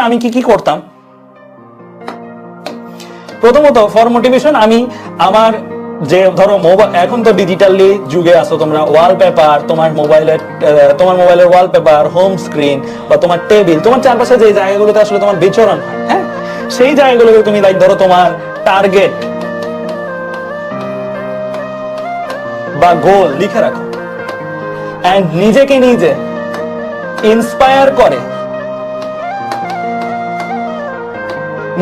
আমি কি কি করতাম? প্রথমত ফর মোটিভেশন আমি আমার যে ধরো মোবাইল এখন তো ডিজিটালি যুগে আসো তোমরা ওয়ালপেপার তোমার মোবাইলের তোমার মোবাইলের ওয়ালপেপার হোম স্ক্রিন বা তোমার টেবিল তোমার চারপাশে যে জায়গাগুলোতে আসলে তোমার বিচরণ হয় সেই জায়গাগুলোকে তুমি লাইক ধরো তোমার টার্গেট বা গোল লিখে রাখো। অ্যান্ড নিজেকে নিজে ইন্সপায়ার করে।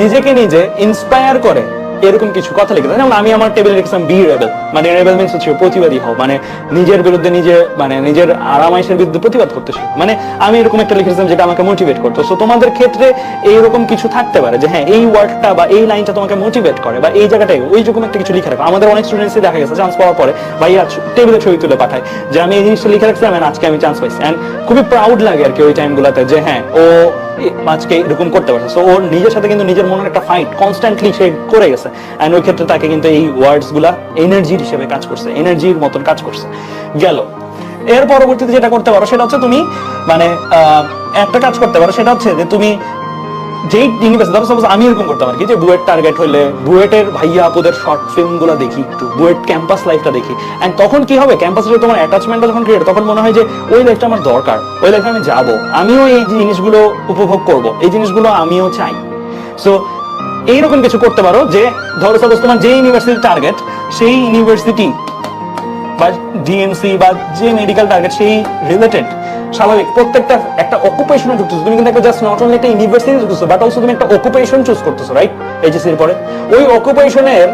নিজেকে নিজে ইন্সপায়ার করে। এরকম কিছু কথা লিখে যেমন আমি আমার টেবিলে লিখেছিলাম বি রেবেল মানে রেবেল মিনস হচ্ছে প্রতিবাদী হও। মানে নিজের বিরুদ্ধে নিজে মানে নিজের আরামাইশের বিরুদ্ধে প্রতিবাদ করতে শিখো মানে আমি এরকম একটা লিখেছিলাম যেটা আমাকে মোটিভেট করতো। সো তোমাদের ক্ষেত্রে এইরকম কিছু থাকতে পারে যে হ্যাঁ এই ওয়ার্ডটা বা এই লাইনটা তোমাকে মোটিভেট করে বা এই জায়গাটায় ওই রকম একটা কিছু লিখে রাখো। আমাদের অনেক স্টুডেন্টসই দেখা গেছে চান্স পাওয়ার পরে ভাইয়া টেবিলে ছবি তুলে পাঠায় যে, আমি এই জিনিসটা লিখে রাখছিলাম আজকে আমি চান্স পাইছি। অ্যান্ড খুবই প্রাউড লাগে আর কি ওই টাইমগুলোতে যে হ্যাঁ ও আজকে এরকম করতে পারছে। সো ওর নিজের সাথে কিন্তু নিজের মনের একটা ফাইট কনস্ট্যান্টলি সে করে গেছে। অ্যান্ড ওই ক্ষেত্রে তাকে কিন্তু এই ওয়ার্ডসগুলা এনার্জির হিসেবে কাজ করছে এনার্জির মতন কাজ করছে। গেল। এর পরবর্তীতে যেটা করতে পারো সেটা হচ্ছে তুমি মানে একটা কাজ করতে পারো, সেটা হচ্ছে যে তুমি যেই ইউনিভার্সিটি ধরো সাপোজ আমি এরকম করতাম আর কি, যে বুয়েট টার্গেট হলে বুয়েটের ভাইয়া আপুদের শর্ট ফিল্মগুলো দেখি একটু, বুয়েট ক্যাম্পাস লাইফটা দেখি। এন্ড তখন কি হবে? ক্যাম্পাসে তোমার অ্যাটাচমেন্টটা যখন ক্রিয়েট তখন মনে হয় যে ওই লাইফটা আমার দরকার, ওই লাইফে আমি যাব, আমিও এই জিনিসগুলো উপভোগ করব, এই জিনিসগুলো আমিও চাই। সো এইরকম কিছু করতে পারো যে, ধরো সাপোজ তোমার যে ইউনিভার্সিটির টার্গেট সেই ইউনিভার্সিটি বা ডিএমসি বা যে মেডিকেল টার্গেট সেই রিলেটেড স্বাভাবিক, প্রত্যেকটা একটা অকুপেশনে ঢুকতেছো। তুমি কিন্তু একটা জাস্ট নট অনলি একটা ইউনিভার্সিটি ঢুকতেছো বাট অলসো তুমি একটা অকুপেশন চুজ করতেছো রাইট এইচএসসি এর পরে। ওই অকুপেশনের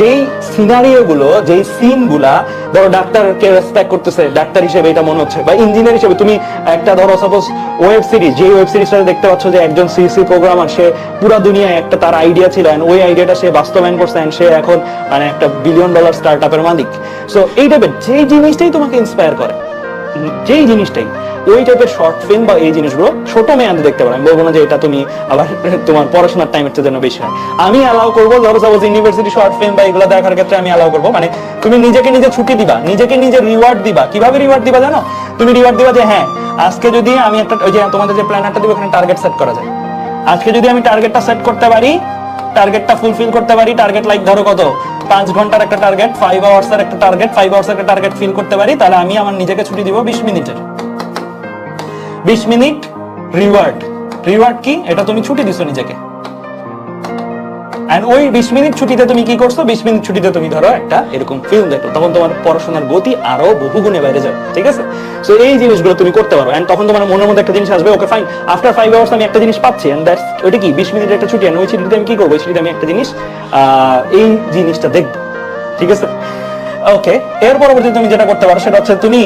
যেই সিনারিও গুলো, যেই সিনগুলা, ধরো ডাক্তারকে রেসপেক্ট করতেছে, ডাক্তার হিসেবে এটা মনে হচ্ছে, বা ইঞ্জিনিয়ার হিসেবে তুমি একটা ধরো সাপোজ ওয়েব সিরিজ যে ওয়েব সিরিজটা দেখতে পাচ্ছ যে একজন সিসি প্রোগ্রামার সে পুরা দুনিয়ায় একটা তার আইডিয়া ছিল, and ওই আইডিয়াটা সে বাস্তবায়ন করছে, and সে এখন মানে একটা বিলিয়ন ডলার স্টার্ট মালিক। সো এই টাইপের যেই জিনিসটাই তোমাকে ইন্সপায়ার করে যেই জিনিসটাই, ওই টাইপের শর্ট ফিল্ম বা এই জিনিসগুলো ছোট মেয়াদে দেখতে পারো। আমি বলব না যে এটা তুমি আবার তোমার পড়াশোনার টাইমের চেয়ে যেন বেশি হয়। আমি অ্যালাউ করব, ধরো সাপোজ ইউনিভার্সিটি শর্ট ফিল্ম বা এগুলো দেখার ক্ষেত্রে আমি অ্যালাউ করব। মানে তুমি নিজেকে নিজে ছুটি দিবা, নিজেকে নিজে রিওয়ার্ড দিবা। কীভাবে রিওয়ার্ড দিবা জানো? তুমি রিওয়ার্ড দিবা যে হ্যাঁ আজকে যদি আমি একটা, ওই যে তোমাদের যে প্ল্যানারটা দিব, ওখানে টার্গেট সেট করা যায়। আজকে যদি আমি টার্গেটটা সেট করতে পারি টার্গেটটা ফুলফিল করতে পারি। টার্গেট লাইক ধরো কত? পাঁচ ঘণ্টার একটা টার্গেট ফাইভ আওয়ার্স এর একটা টার্গেট ফাইভ আওয়ার্স একটা টার্গেট ফিল করতে পারি, তাহলে আমি আমার নিজেকে ছুটি দিব বিশ মিনিটের বিশ মিনিট রিওয়ার্ড রিওয়ার্ড কি? এটা তুমি ছুটি দিছো নিজেকে। এন্ড ওই বিশ মিনিট ছুটিতে তুমি কি করছ? বিশ মিনিট ছুটিতে তুমি ধরো একটা এরকম ফিল্ম দেখো তখন তোমার পড়াশোনার গতি আরও বহু গুণে বাইরে যাবে, ঠিক আছে? সো এই জিনিসগুলো তুমি করতে পারো। এন্ড তখন তোমার মনের মধ্যে একটা জিনিস আসবে okay fine after five hours আমি একটা জিনিস পাচ্ছি। এন্ড দ্যাটস ওইটা কি? বিশ মিনিটের একটা ছুটি। And ওই ছুটিতে আমি কি করব? ওই ছুটিতে আমি একটা জিনিস এই জিনিসটা দেখব, ঠিক আছে? ওকে এর পরবর্তী তুমি যেটা করতে পারো, সেটা হচ্ছে তুমি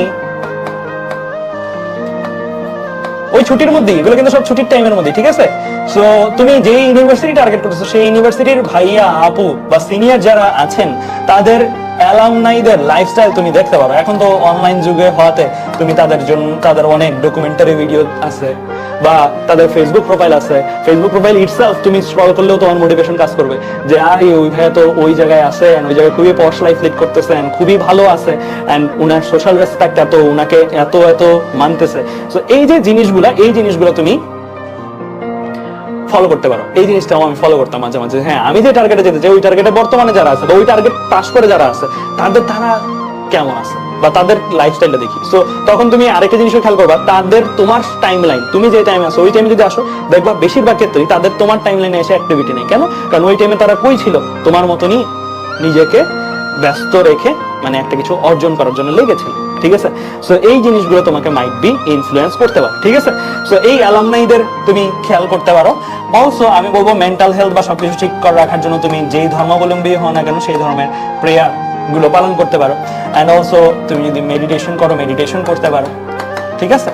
ছুটির মধ্যেই, এগুলো কিন্তু সব ছুটির টাইমের মধ্যে ঠিক আছে? সো তুমি যে ইউনিভার্সিটি টার্গেট করতেছো, সেই ইউনিভার্সিটির ভাইয়া, আপু বা সিনিয়র যারা আছেন, তাদের অ্যালামনাইদের লাইফস্টাইল তুমি দেখতে পারো। এখন তো অনলাইন যুগে হওয়াতে তুমি তাদের জন্য, তাদের অনেক ডকুমেন্টারি ভিডিও আছে বা তাদের ফেসবুক প্রোফাইল আছে। ফেসবুক প্রোফাইল ইটসেলফ তুমি স্ক্রল করলেও তোমার মোটিভেশন কাজ করবে যে, আরে, ওই ভাইয়া তো ওই জায়গায় আছে and ওই জায়গায় খুবই পশ লাইফ লিড করতেছে and খুবই ভালো আছে এন্ড উনার সোশ্যাল রেসপেক্ট এত, উনাকে এত এত মানতেছে। সো এই যে জিনিসগুলা, এই জিনিসগুলো তুমি ফলো করতে পারো। এই জিনিসটাও আমি ফলো করতাম মাঝে মাঝে। হ্যাঁ আমি যে টার্গেটে যেতে চাই, ওই টার্গেটে বর্তমানে যারা আছে ওই টার্গেট পাস করে যারা আছে, তাদের তারা কেমন আছে? বা তাদের লাইফস্টাইলটা দেখি। সো তখন তুমি আরেকটা জিনিসও খেয়াল করবা, তাদের তোমার টাইম লাইন তুমি যে টাইমে আসো ওই টাইমে যদি আসো, দেখবা বেশিরভাগ ক্ষেত্রেই তাদের তোমার টাইম লাইনে এসে অ্যাক্টিভিটি নেই। কেন? কারণ ওই টাইমে তারা কই ছিল? তোমার মতনই নিজেকে ব্যস্ত রেখে মানে একটা কিছু অর্জন করার জন্য লেগেছিল। ঠিক আছে? সো এই জিনিসগুলো তোমাকে মাইট বি ইনফ্লুয়েন্স করতে পারে, ঠিক আছে? সো এই অ্যালামনাইদের তুমি খেয়াল করতে পারো। অলসো আমি বলব মেন্টাল হেলথ বা সবকিছু ঠিক করে রাখার জন্য তুমি যেই ধর্মাবলম্বী হও না কেন, সেই ধর্মের প্রেয়ারগুলো পালন করতে পারো। অ্যান্ড অলসো তুমি যদি মেডিটেশন করো মেডিটেশন করতে পারো, ঠিক আছে?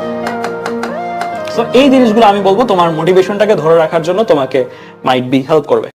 সো এই জিনিসগুলো আমি বলব তোমার মোটিভেশনটাকে ধরে রাখার জন্য তোমাকে মাইট বি হেল্প করবে।